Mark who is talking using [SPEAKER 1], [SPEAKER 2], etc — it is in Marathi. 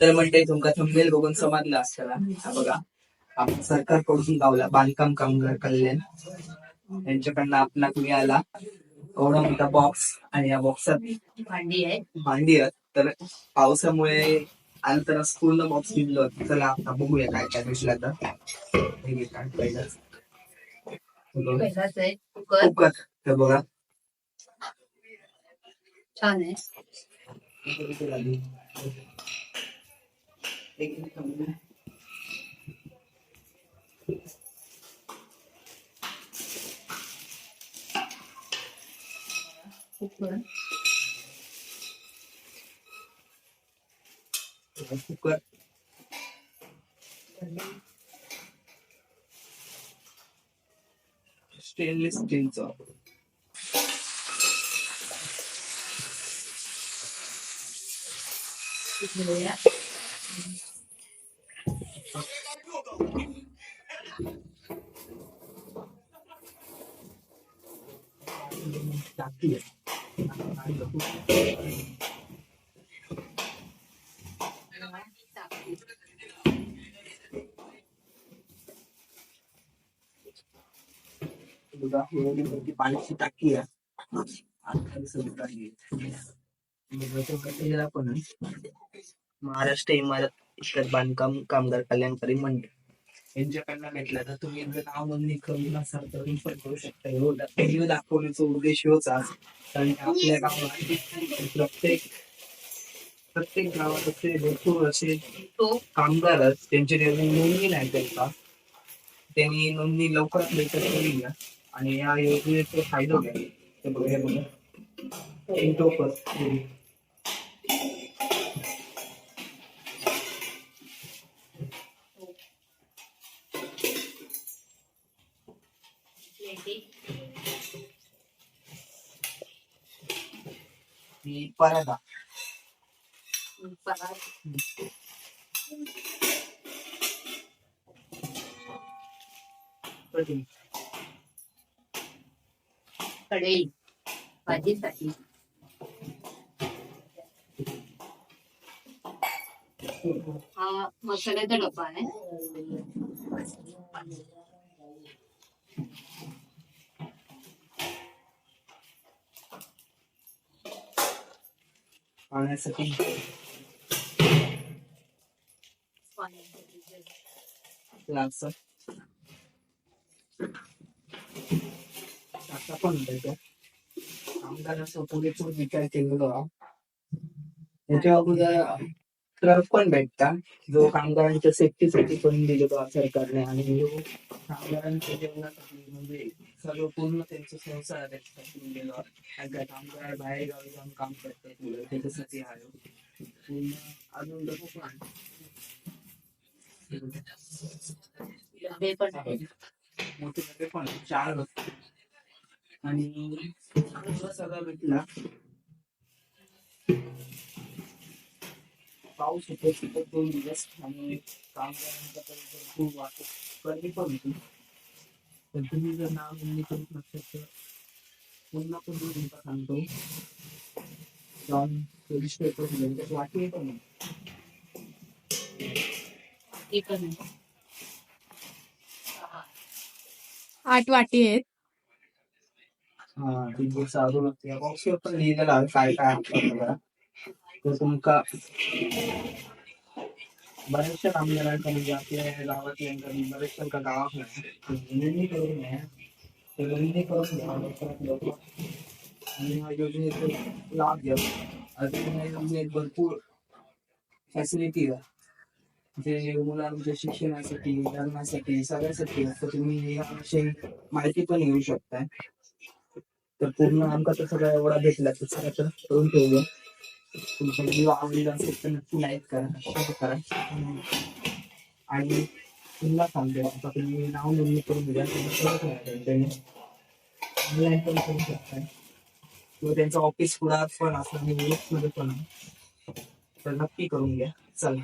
[SPEAKER 1] तर म्हणजे तुमका थंबनेल बघून समजलं असताना हा बघा. आपण सरकारकडून गावला बांधकाम कामगार कल्याण. यांच्याकडनं आपला तुम्ही आला? एवढा मोठा बॉक्स आणि या बॉक्सात
[SPEAKER 2] भांडी आहे.
[SPEAKER 1] भांडी आहेत. तर पावसामुळे आलं तर पूर्ण बॉक्स दिलं चला आता बघूया काय काय दिसला तर. हे काय पहिलं
[SPEAKER 2] कुकर.
[SPEAKER 1] तर बघा.
[SPEAKER 2] छान आहे. कुकर
[SPEAKER 1] कुकर स्टेनलेस स्टीलचं
[SPEAKER 2] घेऊया.
[SPEAKER 1] टाकी बघा ही मोठी पाण्याची टाकी आहे पाण्याची टाकी आहे. आहे. महाराष्ट्र इमारत इतर बांधकाम कामगार कल्याणकारी मंडळ यांच्याकडनं भेटला. तर तुम्ही जर नाव नोंदणी करून नसाल तर तुम्ही पण करू शकता. एवढा व्हिडिओ दाखवण्याचा उद्देश होच आज कारण आपल्या गावात प्रत्येक प्रत्येक गावात असे भरपूर असे
[SPEAKER 2] तो
[SPEAKER 1] कामगार आहेत. त्यांची नोंदणी नाही त्यांचा त्यांनी नोंदणी लवकरात लवकर करून घ्या आणि या योजनेचा फायदा घ्या ते बघा बघा. इंटोपस ही पराठा. कढी.
[SPEAKER 2] कढई. भाजीसाठी. हा मसाल्याचा डबा आहे.
[SPEAKER 1] पाण्यासाठी आता पण होतं कामगारांचा पुरेपूर विचार केलेला त्याच्या अगोदर ट्रक पण भेटता जो कामगारांच्या सेफ्टीसाठी पण दिलेलो आहे सरकारने आणि जो कामगारांच्या जेवणासाठी म्हणजे सर्व पूर्ण त्यांचा संसार आहे कामगार बाहेर गावी जाऊन काम करतात त्याच्यासाठी आहे पूर्ण अजून डबं पण. आहे. मोठे डबे पण चार डबे. आणि सगळं भेटला. पाऊस होतो दोन दिवस. आणि कामगारांचा पण भरपूर वाटत गर्दी पण होती तर तुम्ही जर नाव नोंदणी करू नसेल तर पुन्हा पण दोन मिनिटं सांगतो. जाऊन रजिस्टर करून घ्या. त्याची वाटी पण आहे.
[SPEAKER 2] ती पण आहे
[SPEAKER 3] आठ वाटी आहेत.
[SPEAKER 1] हा ती जी साधू लागते बॉक्सवर पण लिहिलेलं आहे. काय काय तर तुमका बऱ्याचशा करायचं म्हणजे आपल्या गावातल्या बऱ्याचशा का गावात नाही करून घ्या. तर करून घ्या. आणि ह्या योजनेचा लाभ घ्या. अजून योजनेत म्हणजे भरपूर फॅसिलिटी आहे. जे मुलांच्या शिक्षणासाठी लग्नासाठी सगळ्यासाठी आहे. तर तुम्ही याविषयी माहिती पण घेऊ शकताय. तर पूर्ण आमका तर सगळा एवढा भेटला तर सगळं करून ठेवूया. तुमचा व्हिडिओ आवडला असेल तर नक्की लाईक करा शेअर करा आणि पुन्हा सांगतो आता तुम्ही नाव नोंदणी करून द्या ऑनलाईन पण करू शकताय किंवा त्यांचं ऑफिस पुढे पण असं मध्ये पण तर नक्की करून घ्या. चला.